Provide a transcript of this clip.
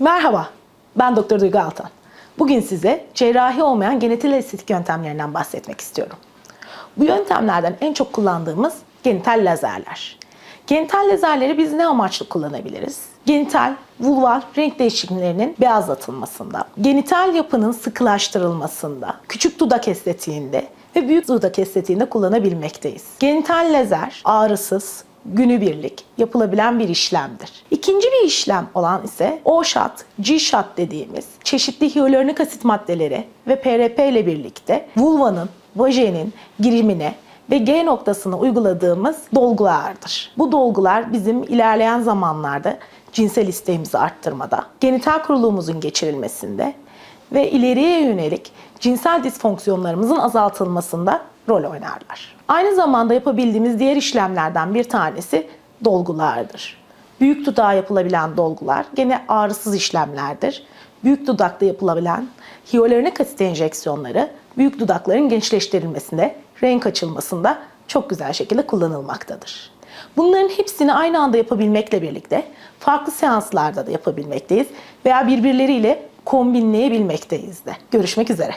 Merhaba, ben Doktor Duygu Altan. Bugün size cerrahi olmayan genital estetik yöntemlerinden bahsetmek istiyorum. Bu yöntemlerden en çok kullandığımız genital lazerler. Genital lazerleri biz ne amaçlı kullanabiliriz? Genital, vulvar renk değişimlerinin beyazlatılmasında, genital yapının sıkılaştırılmasında, küçük dudak estetiğinde ve büyük dudak estetiğinde kullanabilmekteyiz. Genital lazer ağrısız, günübirlik yapılabilen bir işlemdir. İkinci bir işlem olan ise O-shot, G-shot dediğimiz çeşitli hyaluronik asit maddeleri ve PRP ile birlikte vulvanın, vajenin girimine ve G noktasına uyguladığımız dolgulardır. Bu dolgular bizim ilerleyen zamanlarda cinsel isteğimizi arttırmada, genital kuruluğumuzun geçirilmesinde ve ileriye yönelik cinsel disfonksiyonlarımızın azaltılmasında rol oynarlar. Aynı zamanda yapabildiğimiz diğer işlemlerden bir tanesi dolgulardır. Büyük dudağa yapılabilen dolgular gene ağrısız işlemlerdir. Büyük dudakta yapılabilen hyaluronik asit enjeksiyonları büyük dudakların gençleştirilmesinde, renk açılmasında çok güzel şekilde kullanılmaktadır. Bunların hepsini aynı anda yapabilmekle birlikte farklı seanslarda da yapabilmekteyiz veya birbirleriyle kombinleyebilmekteyiz de. Görüşmek üzere.